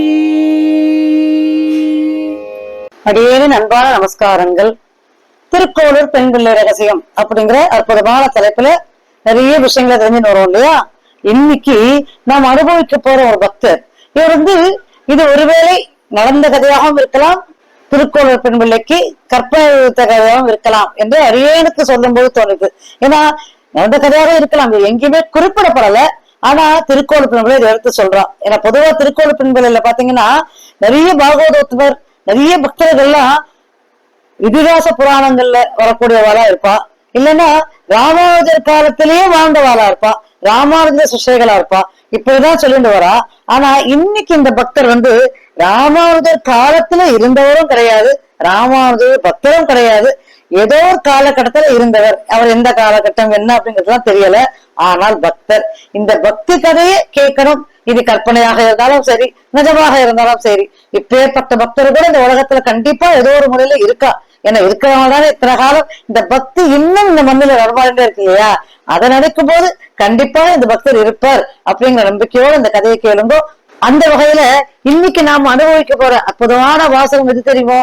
போற்றி அடியேனின் அன்பான நமஸ்காரங்கள். திருக்கோளூர் பெண் பிள்ளை ரகசியம் அப்படிங்கிற அற்புதமான தலைப்புல நிறைய விஷயங்களை தெரிஞ்சுன்னு வரும் இல்லையா? இன்னைக்கு நாம் அனுபவிக்க போற ஒரு பக்தர். இவர் வந்து இது ஒருவேளை நடந்த கதையாகவும் இருக்கலாம் திருக்கோளூர் பெண் பிள்ளைக்கு கற்பழித்த இருக்கலாம் என்று அரியனுக்கு சொல்லும் போது தோணுது ஏன்னா நடந்த கதையாக இருக்கலாம் எங்கேயுமே குறிப்பிடப்படலை. ஆனா திருக்கோள் பெண் இதை எடுத்து சொல்றான் ஏன்னா பொதுவா திருக்கோள் பெண் பாத்தீங்கன்னா நிறைய பாகவதத்துவர் நிறைய பக்தர்கள்லாம் இதிகாச புராணங்கள்ல வரக்கூடியவாளா இருப்பா. இல்லைன்னா ராமானுஜர் காலத்திலேயே வாழ்ந்தவாளா இருப்பா. ராமானுஜர் சிஷ்யர்களா இருப்பா. இப்படிதான் சொல்லிட்டு வரா. ஆனா இன்னைக்கு இந்த பக்தர் வந்து ராமானுஜர் காலத்துல இருந்தவரும் கிடையாது ராமானுஜர் பக்தரும் கிடையாது. ஏதோ ஒரு காலகட்டத்துல இருந்தவர். அவர் எந்த காலகட்டம் என்ன அப்படிங்கறதுலாம் தெரியல. ஆனால் பக்தர். இந்த பக்தி கதையை கேட்கணும். இது கற்பனையாக இருந்தாலும் சரி நிஜமாக இருந்தாலும் சரி. இப்பேற்பட்ட பக்தர் கூட இந்த உலகத்துல கண்டிப்பா ஏதோ ஒரு முறையில இருக்கா. ஏன்னா இருக்கிறவங்கதானே இத்தனை காலம் இந்த பக்தி இன்னும் இந்த மண்ணில நடமாடிட்டே இருக்கு இல்லையா? அதை நினைக்கும் போது கண்டிப்பா இந்த பக்தர் இருப்பார் அப்படிங்கிற நம்பிக்கையோட இந்த கதையை கேளுங்கோ. அந்த வகையில இன்னைக்கு நாம் அனுபவிக்க போற அற்புதமான வாசகம் எது தெரியுமோ?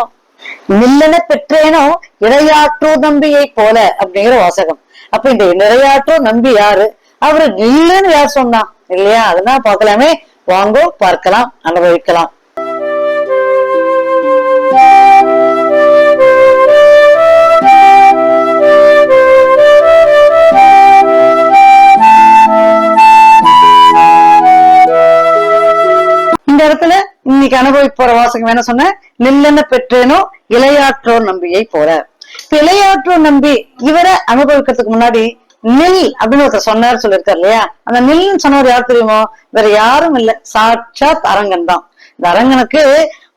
நில்லன பெற்றேனோ இடையாற்றூர் நம்பியை போல அப்படிங்கிற வாசகம். அப்ப இந்த நிறையாற்றோ நம்பி யாரு? அவரு நில்லுன்னு யார் சொன்னா? இல்லையா? அதெல்லாம் பார்க்கலாமே. வாங்கோ பார்க்கலாம் அனுபவிக்கலாம். இன்னைக்கு அனுபவிக்க போற வாசகம் என்ன சொன்ன? நில்லென்ன பெற்றேனோ இளையாற்றோர் நம்பியை போல. இப்ப இளையாற்றோர் நம்பி இவரை அனுபவிக்கிறதுக்கு முன்னாடி நில் அப்படின்னு ஒருத்தர் சொன்னார் சொல்லியிருக்காரு இல்லையா? அந்த நில்னு சொன்னவர் யார் தெரியுமோ? வேற யாரும் இல்ல. சாட்சாத் அரங்கன் தான். இந்த அரங்கனுக்கு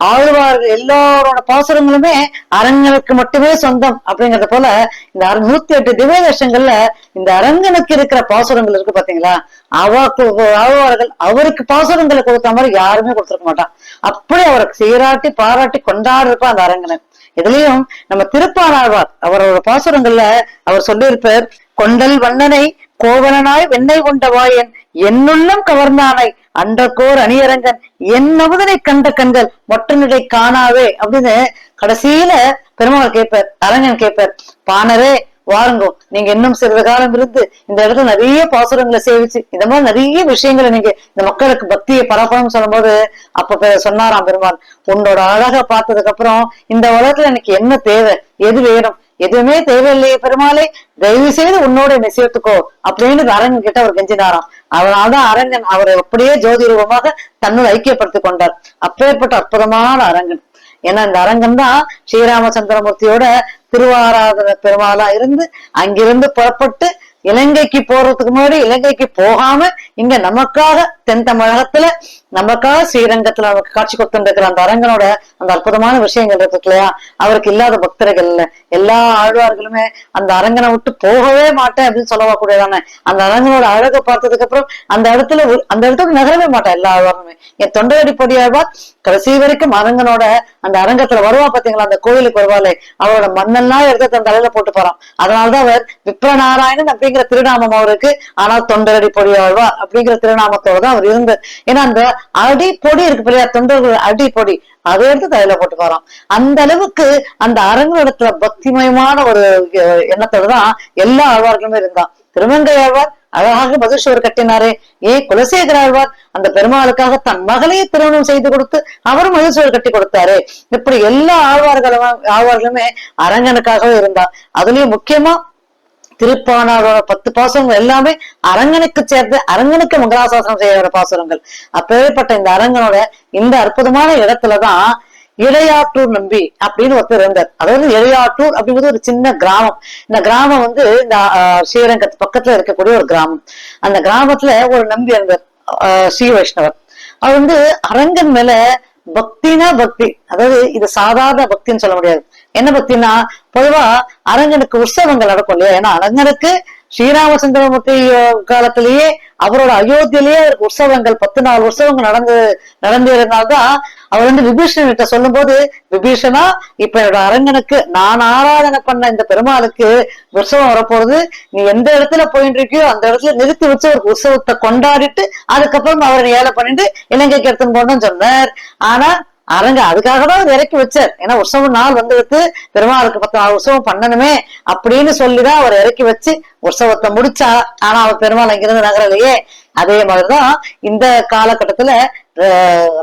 ஆழ்வார்கள் எல்லாரோட பாசுரங்களுமே அரங்கனுக்கு மட்டுமே சொந்தம் அப்படிங்கறது போல இந்த அர- நூத்தி எட்டு திவ்ய இந்த அரங்கனுக்கு இருக்கிற பாசுரங்கள் இருக்கு பாத்தீங்களா? அவருக்கு ஆழ்வார்கள் அவருக்கு பாசுரங்களை கொடுத்த மாதிரி யாருமே கொடுத்திருக்க மாட்டான். அப்படி அவருக்கு சீராட்டி பாராட்டி கொண்டாடுறப்ப அந்த அரங்கனன் இதுலயும் நம்ம திருப்பாராழ்வார் அவரோட பாசுரங்கள்ல அவர் சொல்லியிருப்பார் கொண்டல் வண்ணனை கோவலனாய் வெண்ணை கொண்ட வாயன் என்னுள்ளம் கவர்ந்தானை அன்றக்கோர் அணியரங்கன் என் அமுதனை கண்ட கண்கள் மொட்டனிடை காணாவே அப்படின்னு கடைசியில பெருமாள் கேட்பார் அரங்கன் கேட்பார் பாணரே வாருங்கோ நீங்க இன்னும் சிறிது காலம் இருந்து இந்த இடத்துல நிறைய பாசுரங்களை சேவிச்சு இந்த மாதிரி நிறைய விஷயங்களை நீங்க இந்த மக்களுக்கு பக்தியை பரப்பணும் சொல்லும்போது அப்ப சொன்னாராம் பெருமாள் உன்னோட அழகா பார்த்ததுக்கு அப்புறம் இந்த உலகத்துல எனக்கு என்ன தேவை? எது வேணும்? எதுவுமே தேவையில்லையே பெருமாளே தயவு செய்து உன்னோட என்னை சேர்த்துக்கோ அப்படின்னு அரங்கன் கிட்ட அவர் கெஞ்சினாராம். அதனால்தான் அரங்கன் அவரை அப்படியே ஜோதி ரூபமாக தன்னுள் ஐக்கியப்படுத்திக் கொண்டார். அப்பேற்பட்ட அற்புதமான அரங்கன். ஏன்னா இந்த அரங்கன் தான் ஸ்ரீராமச்சந்திரமூர்த்தியோட திருவாராதன பெருமாளா இருந்து அங்கிருந்து புறப்பட்டு இலங்கைக்கு போறதுக்கு முன்னாடி இலங்கைக்கு போகாம இங்க நமக்காக தென் தமிழகத்துல நமக்காக ஸ்ரீரங்கத்துல நமக்கு காட்சி கொடுத்துருக்கிற அந்த அரங்கனோட அந்த அற்புதமான விஷயங்கள் இருக்கு இல்லையா? அவருக்கு இல்லாத பக்தர்கள் இல்ல. எல்லா ஆழ்வார்களுமே அந்த அரங்கனை விட்டு போகவே மாட்டேன் அப்படின்னு சொல்லவா கூடியதானே அந்த அரங்கனோட அழகை பார்த்ததுக்கு அப்புறம் அந்த இடத்துல அந்த இடத்துக்கு நகரவே மாட்டேன் எல்லா ஆழ்வாருமே. என் தொண்டையடி பொடியாழ்வா கடைசி வரைக்கும் அரங்கனோட அந்த அரங்கத்துல வருவா பாத்தீங்களா? அந்த கோயிலுக்கு வருவாளே. அவரோட மண்ணெல்லாம் எடுத்து தன் தலையில போட்டு போறான். அதனாலதான் அவர் விப்ரநாராயணன் அப்படிங்கிற திருநாமம் அவருக்கு. ஆனால் தொண்டரடி பொடியாழ்வா அப்படிங்கிற திருநாமத்தோட தான் அவர் இருந்தார். ஏன்னா அந்த அடி பொடி இருக்கு பிள்ளையா தொண்டர்கள் அடி பொடி. அதை எடுத்து தலையில போட்டு போறான் அந்த அளவுக்கு அந்த அரங்கத்துல பக்திமயமான ஒரு அஹ், எண்ணத்தோட தான் எல்லா ஆழ்வார்களுமே இருந்தான் திருமங்கை ஆழ்வார் அழகாக மதுஷவர் கட்டினாரே. ஏ குலசேகர ஆழ்வார் அந்த பெருமாளுக்காக தன் மகளையே திருமணம் செய்து கொடுத்து அவரும் மதுசுவர் கட்டி கொடுத்தாரு. இப்படி எல்லா ஆழ்வார்களும் ஆழ்வார்களுமே அரங்கனுக்காகவே இருந்தா. அதுலயும் முக்கியமா திருப்பானாரோட பத்து பாசுரங்கள் எல்லாமே அரங்கனுக்கு சேர்ந்து அரங்கனுக்கு மங்களாசாசனம் செய்யற பாசுரங்கள். அப்பேற்பட்ட இந்த அரங்கனோட இந்த அற்புதமான இடத்துலதான் இளையாற்றூர் நம்பி அப்படின்னு ஒருத்தர் இருந்தார். அதாவது இளையாற்றூர் அப்படிங்கிறது ஒரு சின்ன கிராமம். இந்த கிராமம் வந்து இந்த ஆஹ், ஸ்ரீரங்கத்து பக்கத்துல இருக்கக்கூடிய ஒரு கிராமம். அந்த கிராமத்துல ஒரு நம்பி இருந்தார் ஸ்ரீ வைஷ்ணவர். அவர் வந்து அரங்கன் மேல பக்தினா பக்தி. அதாவது இது சாதாரண பக்தின்னு சொல்ல முடியாது. என்ன பக்தின்னா பொதுவா அரங்கனுக்கு உற்சவங்கள் நடக்கும் இல்லையா? ஏன்னா அரங்கனுக்கு ஸ்ரீராமச்சந்திரமூர்த்தி காலத்திலேயே அவரோட அயோத்தியிலேயே உற்சவங்கள் பத்து நாலு உற்சவங்கள் நடந்து நடந்ததுனால்தான் அவர் வந்து விபீஷணன் கிட்ட சொல்லும் போது விபீஷனா இப்ப என்னோட அரங்கனுக்கு நான் ஆராதனை பண்ண இந்த பெருமாளுக்கு உற்சவம் வரப்போறது நீ எந்த இடத்துல போயிட்டு இருக்கியோ அந்த இடத்துல நிறுத்தி வச்சு ஒரு உற்சவத்தை கொண்டாடிட்டு அதுக்கப்புறம் அவரை ஏழை பண்ணிட்டு இலங்கைக்கு எடுத்துன்னு போனோம்னு சொன்னார். ஆனா அரங்க அதுக்காக தான் அவர் இறக்கி வச்சார். ஏன்னா உற்சவம் நாள் வந்ததுக்கு பெருமாளுக்கு பத்து நாள் உற்சவம் பண்ணணுமே அப்படின்னு சொல்லிதான் அவர் இறக்கி வச்சு உற்சவத்தை முடிச்சா. ஆனா அவர் பெருமாள் அங்கிருந்து நகரலையே. அதே மாதிரிதான் இந்த காலகட்டத்துல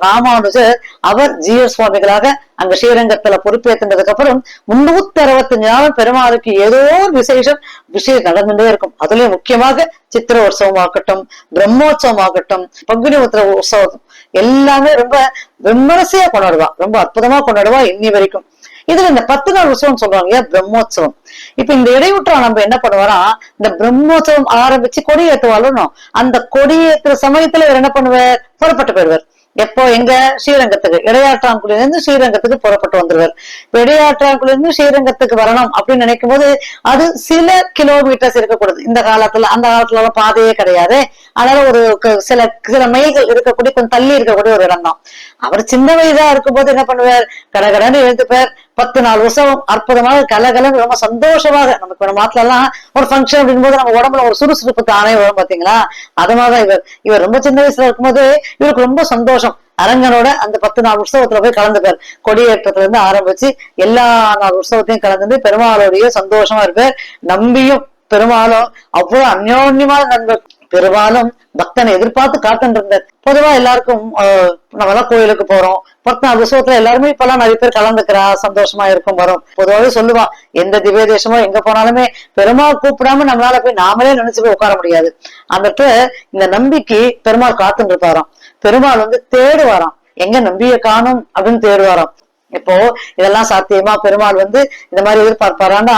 ராமானுஜர் அவர் ஜீவ சுவாமிகளாக அங்க ஸ்ரீரங்கத்துல பொறுப்பேற்றினதுக்கு அப்புறம் முன்னூத்தி அறுபத்தஞ்சு நாள் பெருமாளுக்கு ஏதோ ஒரு விசேஷம் விஷயம் நடந்துட்டே இருக்கும். அதுலயும் முக்கியமாக சித்திர உற்சவம் ஆகட்டும் பிரம்மோற்சவம் ஆகட்டும் பங்குனி உத்திர உற்சவம் எல்லாமே ரொம்ப விமரிசையா கொண்டாடுவான் ரொம்ப அற்புதமா கொண்டாடுவான் இன்னி வரைக்கும். இதுல இந்த பத்து நாள் உற்சவம் சொல்றாங்க இல்லையா? பிரம்மோற்சவம். இப்ப இந்த இடையூற்றா நம்ம என்ன பண்ணுவோம்னா இந்த பிரம்மோற்சவம் ஆரம்பிச்சு கொடியேற்றுவாலும் அந்த கொடியேற்ற சமயத்துல இவர் என்ன பண்ணுவார்? புறப்பட்டு போயிடுவார். எப்போ எங்க ஸ்ரீரங்கத்துக்கு? இடையாற்றாங்குடியில இருந்து ஸ்ரீரங்கத்துக்கு புறப்பட்டு வந்துருவார். இடையாற்றாங்குடியில இருந்து ஸ்ரீரங்கத்துக்கு வரணும் அப்படின்னு நினைக்கும் போது அது சில கிலோமீட்டர்ஸ் இருக்கக்கூடாது. இந்த காலத்துல அந்த காலத்துல எல்லாம் பாதையே கிடையாது. அதனால ஒரு சில சில மைல்கள் இருக்கக்கூடிய கொஞ்சம் தள்ளி இருக்கக்கூடிய ஒரு இடம் தான் அவர் சின்ன வயதா இருக்கும்போது என்ன பண்ணுவார்? கடகடன்னு எழுந்துப்பார். பத்து நாள் உற்சவம் அற்புதமாக கலகலன்னு ரொம்ப சந்தோஷமாக நமக்கு நம்ம நாட்டுல எல்லாம் ஒரு ஃபங்க்ஷன் அப்படிங்கும்போது நம்ம உடம்புல ஒரு சுறுசுறுப்பு தானே வரும் பாத்தீங்களா? அது மாதிரிதான் இவர் இவர் ரொம்ப சின்ன வயசுல இருக்கும்போது இவருக்கு ரொம்ப சந்தோஷம். அரங்கனோட அந்த பத்து நாள் உற்சவத்துல போய் கலந்துப்பார். கொடியேற்றத்துல இருந்து ஆரம்பிச்சு எல்லா நாள் உற்சவத்தையும் கலந்துட்டு பெருமாளோடைய சந்தோஷமா இருப்பார். நம்பியும் பெருமாளும் அவ்வளவு அந்யோன்யமான நண்பர். பெரும்பாலும் பக்தனை எதிர்பார்த்து காத்துட்டு இருந்தார் பொதுவா எல்லாருக்கும் ஆஹ், நம்ம எல்லாம் கோயிலுக்கு போறோம். பக்தன் அபிஷேகத்துல எல்லாருமே இப்பெல்லாம் நிறைய பேர் கலந்துக்கிறா சந்தோஷமா இருக்கும் வரும். பொதுவாகவே சொல்லுவா எந்த திவ்ய தேசமோ எங்க போனாலுமே பெருமாள் கூப்பிடாம நம்மளால போய் நாமளே நினைச்சு போய் உட்கார முடியாது. அந்த இடத்துல இந்த நம்பிக்கை பெருமாள் காத்துட்டு இருப்பாராம் பெருமாள் வந்து தேடுவாராம். எங்க நம்பிய காணும் அப்படின்னு தேடுவாராம். இப்போ இதெல்லாம் சாத்தியமா? பெருமாள் வந்து இந்த மாதிரி எதிர்பார்ப்பாரான்னா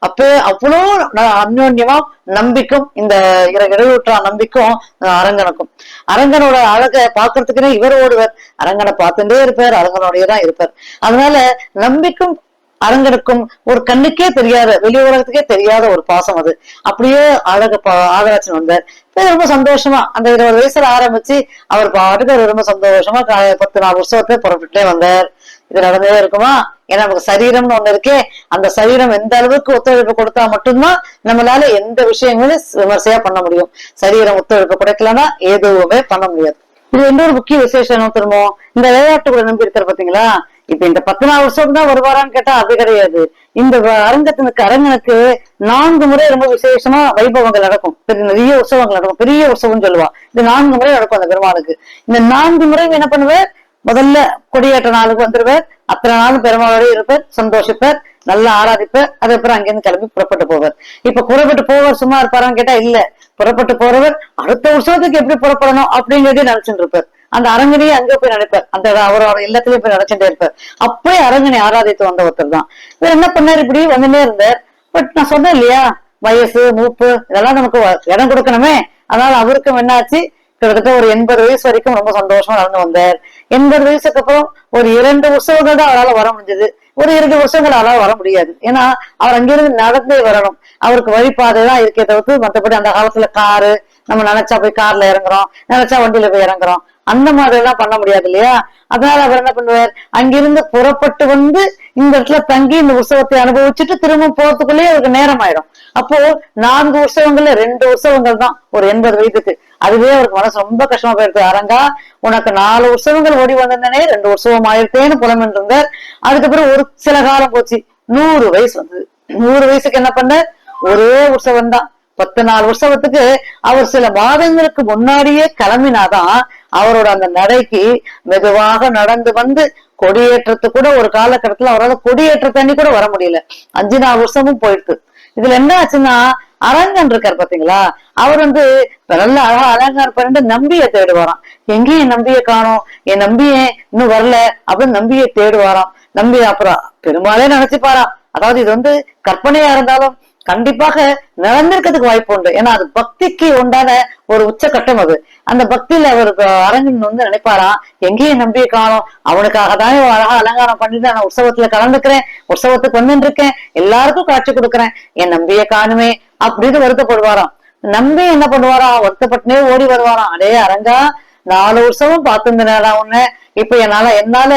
அப்ப அவ்வளோ அந்யோன்யமா நம்பிக்கும் இந்த இர- இடையூற்றா நம்பிக்கும் அரங்கனுக்கும். அரங்கனோட அழகை பாக்குறதுக்குன்னே இவர் ஓடுவார். அரங்கனை பார்த்துட்டே இருப்பார் அரங்கனோடயே தான் இருப்பார். அதனால நம்பிக்கும் அரங்கனுக்கும் ஒரு கண்ணுக்கே தெரியாத வெளி உலகத்துக்கே தெரியாத ஒரு பாசம் அது. அப்படியே அழக ஆதராச்சன் வந்தார் ரொம்ப சந்தோஷமா அந்த இருபது வயசுல ஆரம்பிச்சு அவர் பாட்டுக்கு ரொம்ப சந்தோஷமா பத்து நாலு வருஷத்தை புறப்பட்டுட்டே வந்தார். இது நடந்ததே இருக்குமா? ஏன்னா நமக்கு சரீரம்னு ஒண்ணு இருக்கே. அந்த சரீரம் எந்த அளவுக்கு ஒத்துழைப்பு கொடுத்தா மட்டும்தான் நம்மளால எந்த விஷயங்களும் விமர்சையா பண்ண முடியும். சரீரம் ஒத்துழைப்பு கொடுக்கலன்னா எதுவுமே பண்ண முடியாது. இது இன்னொரு முக்கிய விசேஷம் என்ன இந்த விளையாட்டு கூட நம்பி இருக்கிற பாத்தீங்களா? இப்ப இந்த பத்து நாலு வருஷம் தான் வருவாரான்னு கேட்டா அது கிடையாது. இந்த அரங்கத்தினுக்கு அரங்கனுக்கு நான்கு முறை ரொம்ப விசேஷமா வைபவங்கள் நடக்கும். பெரிய நிறைய உற்சவங்கள் நடக்கும். பெரிய உற்சவம் சொல்லுவா. இது நான்கு முறை நடக்கும் அந்த பெருமாளுக்கு இந்த நான்கு முறை என்ன பண்ணுவேன் முதல்ல கொடியேற்ற நாளுக்கு வந்துருவார். அத்தனை நாளும் பெருமாளோட இருப்பார் சந்தோஷிப்பார் நல்லா ஆராதிப்பார். அதுக்கப்புறம் அங்கிருந்து கிளம்பி புறப்பட்டு போவார். இப்ப புறப்பட்டு போவார் சும்மா இருப்பாரான்னு கேட்டா இல்ல புறப்பட்டு போறவர் அடுத்த உற்சவத்துக்கு எப்படி புறப்படணும் அப்படிங்கிறதே நினைச்சுட்டு இருப்பார். அந்த அரங்கனையே அங்கே போய் நினைப்பார். அந்த அவரோட இல்லத்திலேயே போய் நினைச்சுட்டே இருப்பார். அப்படியே அரங்கனை ஆராதித்து வந்த ஒருத்தர் தான். இவர் என்ன பண்ணார்? இப்படி வந்துட்டே இருந்தார். பட் நான் சொன்னேன் இல்லையா? வயசு மூப்பு இதெல்லாம் நமக்கு வ- இடம் கொடுக்கணுமே. அதனால அவருக்கும் என்னாச்சு? கிட்டத்தட்ட ஒரு எண்பது வயசு வரைக்கும் ரொம்ப சந்தோஷமா நடந்து வந்தார். எண்பது வயசுக்கு அப்புறம் ஒரு இரண்டு வருஷங்கள் தான் அவரால் வர முடிஞ்சது. ஒரு இரண்டு வருஷங்கள் அவரால் வர முடியாது. ஏன்னா அவர் அங்கிருந்து நடந்தே வரணும். அவருக்கு வழிபாதை தான் இருக்கே தவிர்த்து மற்றபடி அந்த காலத்துல காரு நம்ம நினைச்சா போய் கார்ல இறங்குறோம். நினைச்சா வண்டியில போய் இறங்குறோம். அந்த மாதிரி எல்லாம் பண்ண முடியாது இல்லையா? அதனால அவர் என்ன பண்ணுவார்? அங்கிருந்து புறப்பட்டு வந்து இந்த இடத்துல தங்கி இந்த உற்சவத்தை அனுபவிச்சுட்டு திரும்ப போறதுக்குள்ளேயே அவருக்கு நேரம் ஆயிடும். அப்போ நான்கு உற்சவங்கள்ல ரெண்டு உற்சவங்கள் தான் ஒரு எண்பது வயதுக்கு. அதுவே அவருக்கு மனசு ரொம்ப கஷ்டமா போயிடுது. அரங்கா உனக்கு நாலு உற்சவங்கள் ஓடி வந்திருந்தனே ரெண்டு உற்சவம் ஆயிடுத்தேன்னு புலம்பென்று இருந்தார் அதுக்கப்புறம் ஒரு சில காலம் போச்சு. நூறு வயசு வந்தது. நூறு வயசுக்கு என்ன பண்ண ஒரே உற்சவம் தான் பத்து நாலு உற்சவத்துக்கு அவர் சில மாதங்களுக்கு முன்னாடியே கிளம்பினாதான் அவரோட அந்த நடைக்கு மெதுவாக நடந்து வந்து கொடியேற்றத்து கூட ஒரு காலகட்டத்துல அவரால் கொடியேற்ற தண்ணி கூட வர முடியல. அஞ்சு நாலு வருஷமும் போயிடுது இதுல என்ன ஆச்சுன்னா அரங்கன் இருக்கார் பாத்தீங்களா? அவர் வந்து நல்ல அழகா அலங்காரம் பண்ணிட்டு நம்பிய தேடுவாராம். எங்கேயும் என் நம்பிய காணோம். என் நம்பியே இன்னும் வரல அப்படின்னு நம்பிய தேடுவாராம். நம்பி அப்புறம் பெருமாளே நினைச்சுப்பாராம். அதாவது இது வந்து கற்பனையா இருந்தாலும் கண்டிப்பாக நடந்திருக்கிறதுக்கு வாய்ப்பு உண்டு. ஏன்னா அது பக்திக்கு உண்டான ஒரு உச்சகட்டம் அது. அந்த பக்தியில அவருக்கு அரங்கன் வந்து நினைப்பாராம் எங்கேயும் நம்பிய காணும். அவனுக்காக தான் அழகா அலங்காரம் பண்ணிட்டு நான் உற்சவத்துல கலந்துக்கிறேன். உற்சவத்துக்கு வந்துட்டு இருக்கேன் எல்லாருக்கும் காட்சி கொடுக்குறேன். என் நம்பிய காணுமே அப்படின்னு வருத்தப்படுவாராம். நம்பி என்ன பண்ணுவாராம் வருத்தப்பட்டுனே ஓடி வருவாராம். அடே அரங்கா நாலு உற்சவம் பார்த்துருந்தேடா உன்ன. இப்ப என்னால என்னால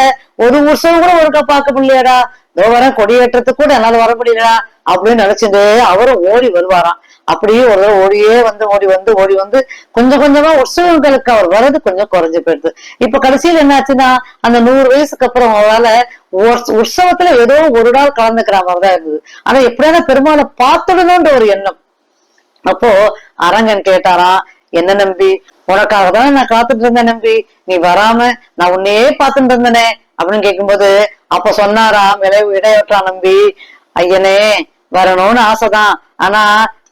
ஒரு உற்சவம் கூட ஒருக்கா பார்க்க முடியலடா. இதோ வர கொடியேற்றத்துக்கு கூட என்னால வர முடியலடா அப்படின்னு நினைச்சிட்டு அவரும் ஓடி வருவாராம். அப்படியே ஒரு ஓடியே வந்து ஓடி வந்து ஓடி வந்து கொஞ்சம் கொஞ்சமா உற்சவங்களுக்கு அவர் வர்றது கொஞ்சம் குறைஞ்சு போயிடுது. இப்ப கடைசியில் என்னாச்சுன்னா அந்த நூறு வயசுக்கு அப்புறம் அவரால் உற்சவத்துல ஏதோ ஒரு நாள் கலந்துக்கிற மாதிரிதான் இருந்தது. ஆனா எப்படியான பெருமாளை பார்த்துடணும்ன்ற ஒரு எண்ணம். அப்போ அரங்கன் கேட்டாராம் என்ன நம்பி? உனக்காக தான் நான் காத்துட்டு இருந்தேன் நம்பி. நீ வராம நான் உன்னையே பார்த்துட்டு இருந்தேனே அப்படின்னு கேட்கும்போது அப்ப சொன்னாரா விலை இடையற்றா நம்பி. ஐயனே வரணும்னு ஆசைதான். ஆனா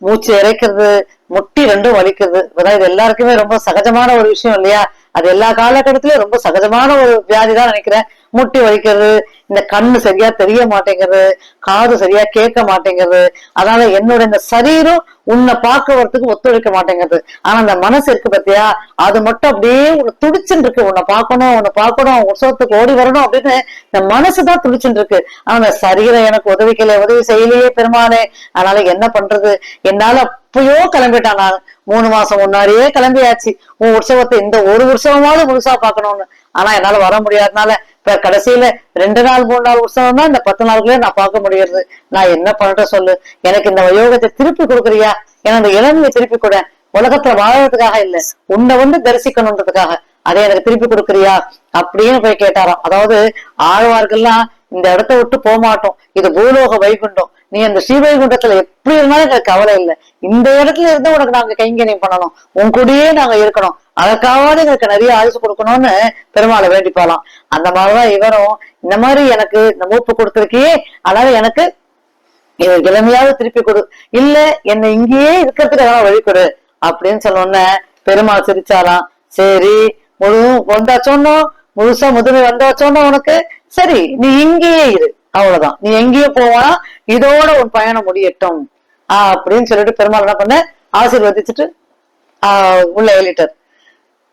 மூச்சு இறைக்கிறது முட்டி ரெண்டும் வலிக்குது அதான் இது எல்லாருக்குமே ரொம்ப சகஜமான ஒரு விஷயம் இல்லையா? அது எல்லா காலகட்டத்திலயும் ரொம்ப சகஜமான ஒரு வியாதி தான் நினைக்கிறேன். முட்டி வலிக்கிறது இந்த கண்ணு சரியா தெரிய மாட்டேங்கிறது காது சரியா கேட்க மாட்டேங்கிறது அதனால என்னோட இந்த சரீரம் உன்னை பார்க்கறதுக்கு ஒத்துழைக்க மாட்டேங்கிறது ஆனா அந்த மனசு இருக்கு பத்தியா? அது மட்டும் அப்படியே உன்னை துடிச்சுட்டு இருக்கு உன்னை பார்க்கணும் உன்னை பார்க்கணும் உற்சவத்துக்கு ஓடி வரணும் அப்படின்னு இந்த மனசு தான் துடிச்சுட்டு இருக்கு ஆனா அந்த சரீரம் எனக்கு உதவிக்கல உதவி செய்யலையே பெருமானே அதனால என்ன பண்றது? என்னால அப்பயோ கிளம்பிட்டான் நான். மூணு மாசம் முன்னாடியே கிளம்பியாச்சு. உன் உற்சவத்தை இந்த ஒரு உற்சவமாவது முழுசா பார்க்கணும்னு. ஆனா என்னால வர முடியாதனால இப்ப கடைசியில ரெண்டு நாள் மூணு நாள் உற்சவம் தான் இந்த பத்து நாளுக்குள்ளே நான் பார்க்க முடியறது. நான் என்ன பண்ற சொல்லு? எனக்கு இந்த யோகத்தை திருப்பி கொடுக்குறியா? எனக்கு இந்த இளமையை திருப்பி கூட. உலகத்துல வாழறதுக்காக இல்ல. உன்னை வந்து தரிசிக்கணுன்றதுக்காக. அதை எனக்கு திருப்பி கொடுக்குறியா? அப்படின்னு போய் கேட்டாராம். அதாவது ஆழ்வார்கள்லாம் இந்த இடத்த விட்டு போக மாட்டோம் இது பூலோக வைகுண்டம். நீ அந்த ஸ்ரீவைகுண்டத்துல எப்படி இருந்தாலும் எனக்கு கவலை இல்லை. இந்த இடத்துல இருந்து உனக்கு நாங்க கைங்கரியம் பண்ணணும். உன் கூடயே நாங்க இருக்கணும். அதற்காவது எங்களுக்கு நிறைய ஆயுசு கொடுக்கணும்னு பெருமாளை வேண்டிப்பாலாம் அந்த மாதிரிதான் இவரும். இந்த மாதிரி எனக்கு இந்த மூப்பு கொடுத்துருக்கியே அதனால எனக்கு இளமையாவது திருப்பி கொடு. இல்ல என்னை இங்கேயே இருக்கிறதுக்கு எதனா வழி கொடு அப்படின்னு சொன்னோன்ன பெருமாள் சிரிச்சாலாம் சரி முழு வந்தாச்சோன்னோ முழுசா முதுமை வந்தாச்சோன்னோ உனக்கு. சரி நீ இங்கேயே இரு. அவ்வளவுதான். நீ எங்கேயோ போவா இதோட உன் பயணம் முடியட்டும். ஆஹ் அப்படின்னு சொல்லிட்டு பெருமாள் என்ன பண்ண? ஆசீர்வதிச்சுட்டு ஆஹ் உள்ள எழுதிட்டார்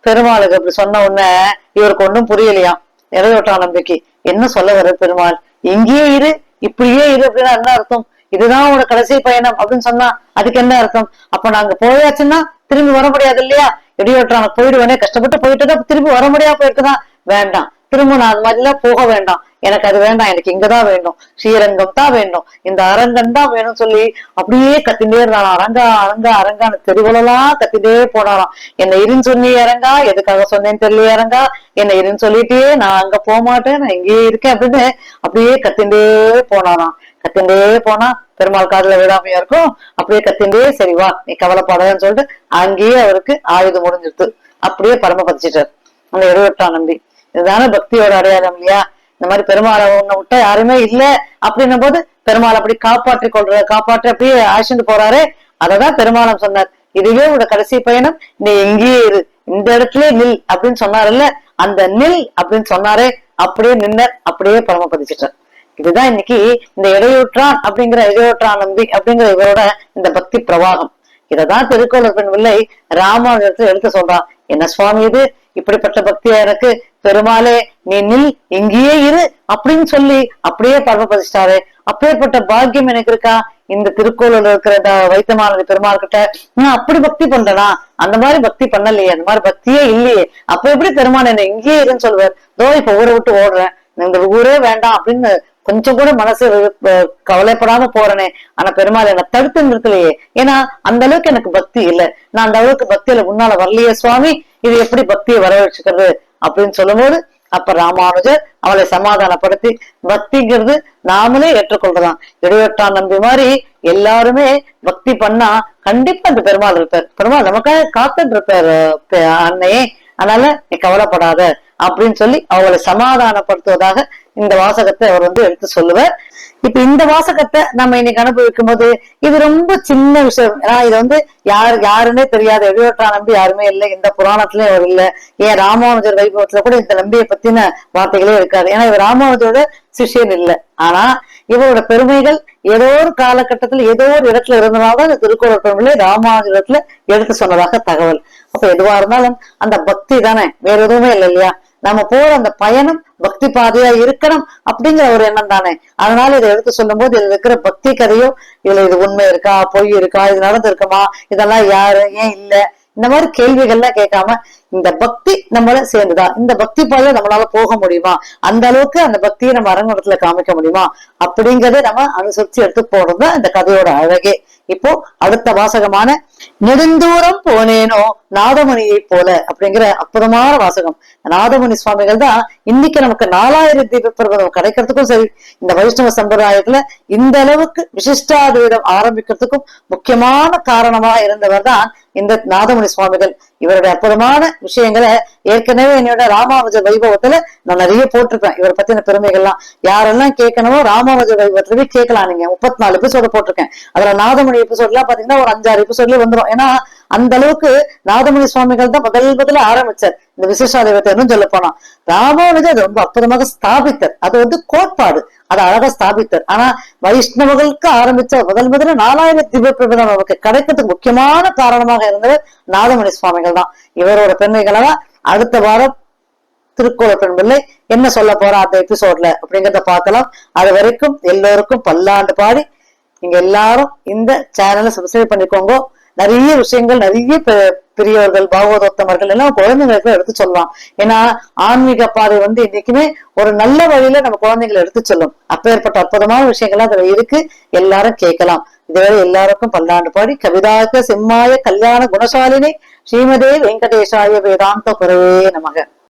பெருமாளுக்கு அப்படி சொன்ன உடனே இவருக்கு ஒண்ணும் புரியலையாம் இறையோட்டான் நம்பிக்கை. என்ன சொல்ல வர பெருமாள்? இங்கேயே இரு இப்படியே இரு அப்படின்னா என்ன அர்த்தம்? இதுதான் உனக்கு கடைசி பயணம் அப்படின்னு சொன்னா அதுக்கு என்ன அர்த்தம்? அப்ப நாங்க போயாச்சுன்னா திரும்பி வர முடியாது இல்லையா? இடையோட்டான போயிடுவேனே கஷ்டப்பட்டு போயிட்டு தான் திரும்பி வர முடியாது போயிருக்குதான் வேண்டாம். திரும்ப நான் அது மாதிரிலாம் போக வேண்டாம். எனக்கு அது வேண்டாம். எனக்கு இங்கதான் வேண்டும். ஸ்ரீரங்கம் தான் வேண்டும். இந்த அரங்கம் தான் வேணும்னு சொல்லி அப்படியே கத்திட்டே இருந்தான். அரங்கா அரங்கா அரங்கான்னு தெருவுலலாம் கத்திட்டே போனாராம். என்னை இருன்னு சொன்னி இறங்கா எதுக்காக சொன்னேன்னு தெரியல இறங்கா என்ன இருன்னு சொல்லிட்டே நான் அங்க போக மாட்டேன். நான் இங்கேயே இருக்கேன் அப்படின்னு அப்படியே கத்திண்டே போனாராம். கத்திண்டே போனா பெருமாள் காதுல விடாமையா இருக்கும். அப்படியே கத்திண்டே சரி வா நீ கவலைப்படாதன்னு சொல்லிட்டு அங்கேயே அவருக்கு ஆயுதம் முடிஞ்சிருது அப்படியே பரம பதிச்சிட்டார் அந்த இருவட்டாம் நம்பி. இதுதானே பக்தியோட அடையாளம் இல்லையா? இந்த மாதிரி பெருமாளை ஒண்ணு விட்டா யாருமே இல்ல அப்படின்னும் போது பெருமாள் அப்படி காப்பாற்றி கொள்ற காப்பாற்றி அப்படியே அழைச்சிட்டு போறாரு. அததான் பெருமாளம் சொன்னார். இதுவே உன்னோட கடைசி பயணம். நீ எங்கேயே இரு. இந்த இடத்துல நில் அப்படின்னு சொன்னாருல்ல அந்த நில் அப்படின்னு சொன்னாரே. அப்படியே நின்னர். அப்படியே பரமபதிச்சிட்டார் இதுதான் இன்னைக்கு இந்த இடையூற்றான் அப்படிங்கிற இடையூற்றான் நம்பி அப்படிங்கிற இவரோட இந்த பக்தி பிரவாகம். இததான் திருக்கோளர் பெண் வில்லை ராமாயணத்துல எடுத்து சொல்றான். என்ன சுவாமி இது? இப்படிப்பட்ட பக்தியா எனக்கு? பெருமாளே நீ நில் இங்கேயே இரு அப்படின்னு சொல்லி அப்படியே பரமபதிச்சிட்டாரு அப்பேற்பட்ட பாக்கியம் எனக்கு இருக்கா? இந்த திருக்கோளூர்ல இருக்கிற இந்த வைத்தியமானது பெருமாள் கிட்ட நான் அப்படி பக்தி பண்றேனா? அந்த மாதிரி பக்தி பண்ணலையே அந்த மாதிரி பக்தியே இல்லையே. அப்ப எப்படி பெருமாள் என்ன இங்கேயே இருன்னு சொல்லுவார்? தோ இப்ப ஊரை விட்டு ஓடுறேன். இந்த ஊரே வேண்டாம் அப்படின்னு கொஞ்சம் கூட மனசு கவலைப்படாம போறேனே. ஆனா பெருமாள் என்ன தடுத்து நிறுத்தலையே. ஏன்னா அந்த அளவுக்கு எனக்கு பக்தி இல்ல. நான் அந்த அளவுக்கு பக்தியில முன்னால வரலையே சுவாமி. இது எப்படி பக்தியை வரவழைச்சுக்கிறது அப்படின்னு சொல்லும்போது அப்ப ராமானுஜர் அவளை சமாதானப்படுத்தி பக்திங்கிறது நாமளே ஏற்றுக்கொள்ளலாம் இடையொட்டான் நம்பி மாதிரி எல்லாருமே பக்தி பண்ணா கண்டிப்பா அந்த பெருமாள் இருப்பார். பெருமாள் நமக்காக காத்துட்டு இருப்பார் அன்னையே. அதனால நீ கவலைப்படாத அப்படின்னு சொல்லி அவளை சமாதானப்படுத்துவதாக இந்த வாசகத்தை அவர் வந்து எடுத்து சொல்லுவார். இப்ப இந்த வாசகத்தை நம்ம இன்னைக்கு அனுபவிக்கும் போது இது ரொம்ப சின்ன விஷயம். ஏன்னா இது வந்து யாரு யாருன்னே தெரியாத. எழுவற்றா நம்பி யாருமே இல்லை. இந்த புராணத்திலயும் அவர் இல்ல. ஏன் ராமானுஜர் வைபவத்துல கூட இந்த நம்பியை பத்தின வார்த்தைகளே இருக்காது. ஏன்னா இவர் ராமானுஜரோட சிஷ்யன் இல்ல. ஆனா இவரோட பெருமைகள் ஏதோ ஒரு காலகட்டத்துல ஏதோ ஒரு இடத்துல இருந்தனால்தான் இந்த திருக்குறள் பெருமையில ராமானுஜரத்துல எடுத்து சொன்னதாக தகவல். அப்ப எதுவா இருந்தாலும் அந்த பக்தி தானே. வேற எதுவுமே இல்லை இல்லையா? நம்ம போற அந்த பயணம் பக்தி பாதையா இருக்கணும் அப்படிங்கிற ஒரு எண்ணம் தானே. அதனால இதை எடுத்து சொல்லும் போது இதுல இருக்கிற பக்தி கதையோ இதுல இது உண்மை இருக்கா பொய் இருக்கா இது நடந்திருக்குமா இதெல்லாம் யாரு ஏன் இல்ல? இந்த மாதிரி கேள்விகள்லாம் கேட்காம இந்த பக்தி நம்மள சேர்ந்துதா? இந்த பக்தி பாதையில நம்மளால போக முடியுமா? அந்த அளவுக்கு அந்த பக்தியை நம்ம அரங்கத்துல காமிக்க முடியுமா? அப்படிங்கறத நம்ம அனுசரிச்சு எடுத்து போறதுதான் இந்த கதையோட அழகே. இப்போ அடுத்த வாசகமான நெடுந்தூரம் போனேனோ நாதமணியை போல அப்படிங்கிற அற்புதமான வாசகம். நாதமணி சுவாமிகள் தான் இன்னைக்கு நமக்கு நாலாயிரம் தீப பிரபதம் கிடைக்கிறதுக்கும் சரி இந்த வைஷ்ணவ சம்பிரதாயத்துல இந்த அளவுக்கு விசிஷ்டாத்வைதம் ஆரம்பிக்கிறதுக்கும் முக்கியமான காரணமா இருந்தவர் தான் இந்த நாதமுனி சுவாமிகள் இவருடைய அற்புதமான விஷயங்களை ஏற்கனவே என்னோட ராமானுஜ வைபவத்துல நான் நிறைய போட்டிருப்பேன். இவரை பத்தின பெருமைகள்லாம். யாரெல்லாம் கேட்கணுமோ ராமானுஜ வைபவத்துல கேட்கலாம். நீங்க முப்பத்தி நாலு எபிசோட போட்டிருக்கேன். அதுல நாதமணி எபிசோட் எல்லாம் பாத்தீங்கன்னா ஒரு அஞ்சாறு எபிசோட்ல வந்துரும். ஏன்னா அந்த அளவுக்கு நாதமணி சுவாமிகள் தான் முதல் முதல்ல ஆரம்பிச்சார். இந்த விசேஷாதிபத்தை இன்னும் சொல்ல போனா. ராமானுஜர் அதை ரொம்ப அற்புதமாக ஸ்தாபித்தார். அது வந்து கோட்பாடு. அதை அழகா ஸ்தாபித்தார். ஆனா வைஷ்ணவர்களுக்கு ஆரம்பிச்ச முதல் முதல்ல நாலாயிர திவ்ய பிரபதம் நமக்கு கிடைக்கிறதுக்கு முக்கியமான காரணமாக இருந்தது நாதமணி சுவாமிகள் தான். இவரோட பெருமைகளை அடுத்த வாரம் திருக்கோள பெண்பிள்ளை என்ன சொல்ல போறா அந்த எபிசோட்ல அப்படிங்கிறத பார்க்கலாம். அது வரைக்கும் எல்லோருக்கும் பல்லாண்டு பாடி நீங்க எல்லாரும் இந்த சேனலை சப்ஸ்கிரைப் பண்ணிக்கோங்க. நிறைய விஷயங்கள் நிறைய பெ- பெரியவர்கள் பாகவதோத்தமர்கள் எல்லாம் குழந்தைங்களுக்கு எடுத்து சொல்லலாம் ஏன்னா ஆன்மீக பாதை வந்து இன்னைக்குமே ஒரு நல்ல வழியில நம்ம குழந்தைங்களை எடுத்து சொல்லும். அப்பேற்பட்ட அற்புதமான விஷயங்கள்லாம் அதுல இருக்கு. எல்லாரும் கேட்கலாம். இதுவரை எல்லாருக்கும் பல்லாண்டு பாடி கவிதாக்க செம்மாய கல்யாண குணசாலினி ஸ்ரீமதே வெங்கடேசாய வேதாந்த குரவே நமக.